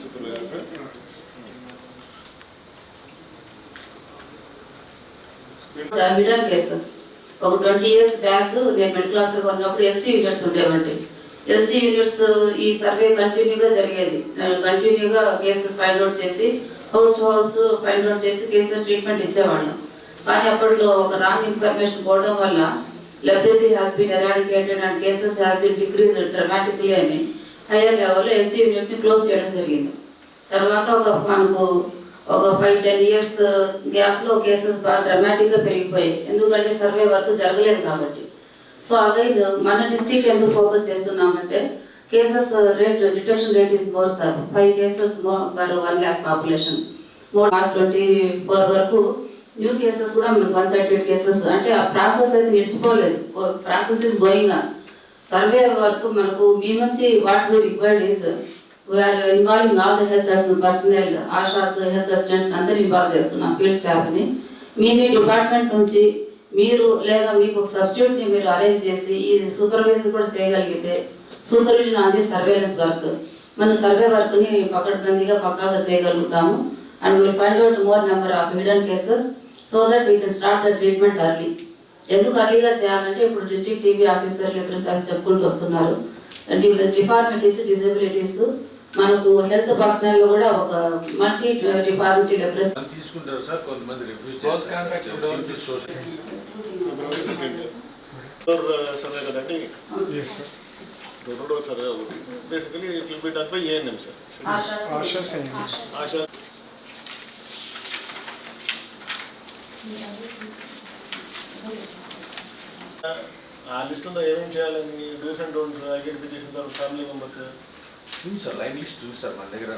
Supervisor sir middle cases. ఒక twenty years back నేను middle క్లాస్లో ఉన్నప్పుడు ఎస్సీ యూనిట్స్ ఉండేవండి ఎస్సీ యూనిట్స్ ఈ సర్వే కంటిన్యూగా జరిగేది. కంటిన్యూగా కేసెస్ ఫైండ్ అవుట్ చేసి house to house find out చేసి కేసెస్ ట్రీట్మెంట్ ఇచ్చేవాళ్ళం. కానీ అప్పట్లో ఒక రాంగ్ ఇన్ఫర్మేషన్ పోవడం వల్ల leprosy has been eradicated and cases has been decrease dramatically అని హైయర్ లెవెల్లో ఎస్సీ యూనిట్స్ క్లోజ్ చేయడం జరిగింది. తర్వాత ఒక మనకు ఒక ఫైవ్ టెన్ ఇయర్స్ గ్యాప్లో కేసెస్ బాగా డ్రమాటిక్గా పెరిగిపోయాయి. ఎందుకంటే సర్వే వర్క్ జరగలేదు కాబట్టి. సో అగైన్ మన డిస్ట్రిక్ట్ ఎందుకు ఫోకస్ చేస్తున్నామంటే cases rate detection rate is more sir five cases per one lakh population more March twenty four వరకు న్యూ కేసెస్ కూడా మనకు వన్ థర్టీ కేసెస్ అంటే ఆ ప్రాసెస్ అయితే నిలిచిపోలేదు. Process is going on survey work మనకు మీ నుంచి what we required is we're involving all the health personnel ASHAs health assistants అందరూ ఇన్వాల్వ్ చేస్తున్నాం ఫీల్డ్ స్టాఫ్ని మీ మీ డిపార్ట్మెంట్ నుంచి మీరు లేదా మీకు ఒక సబ్స్టిట్యూట్ని మీరు అరేంజ్ చేసి ఈ సూపర్వైజర్ కూడా చేయగలిగితే supervision on the surveillance work మన సర్వే వర్క్ని పకడ్బందీగా పక్కాగా చేయగలుగుతాము. And will find out more number of hidden cases so that we can start the treatment early ఎందుకు అర్లీగా చేయాలంటే ఇప్పుడు డిస్ట్రిక్ట్ టీవీ ఆఫీసర్ లెప్రస్ అని చెప్పుకుంటూ వస్తున్నారు. డిపార్ట్మెంటీస్ డిజబిలిటీస్ మనకు హెల్త్ పర్సనల్ కూడా ఒక మల్టీ డిపార్ట్మెంట్ లెప్రస్ తీసుకుంటారు సార్ కొంతమంది సర్వే కదండి డోర్ సర్వే ఒకటి basically it will be done by ANM sir ASHA ఆ లిస్ట్ ఉందా? ఏమేమి చేయాలని డూస్ అండ్ డోంట్స్ ఐడెంటిఫికేషన్ తర్వాత ఫ్యామిలీ మెంబర్స్ చూసారు లైన్ లిస్ట్ చూసారు మన దగ్గర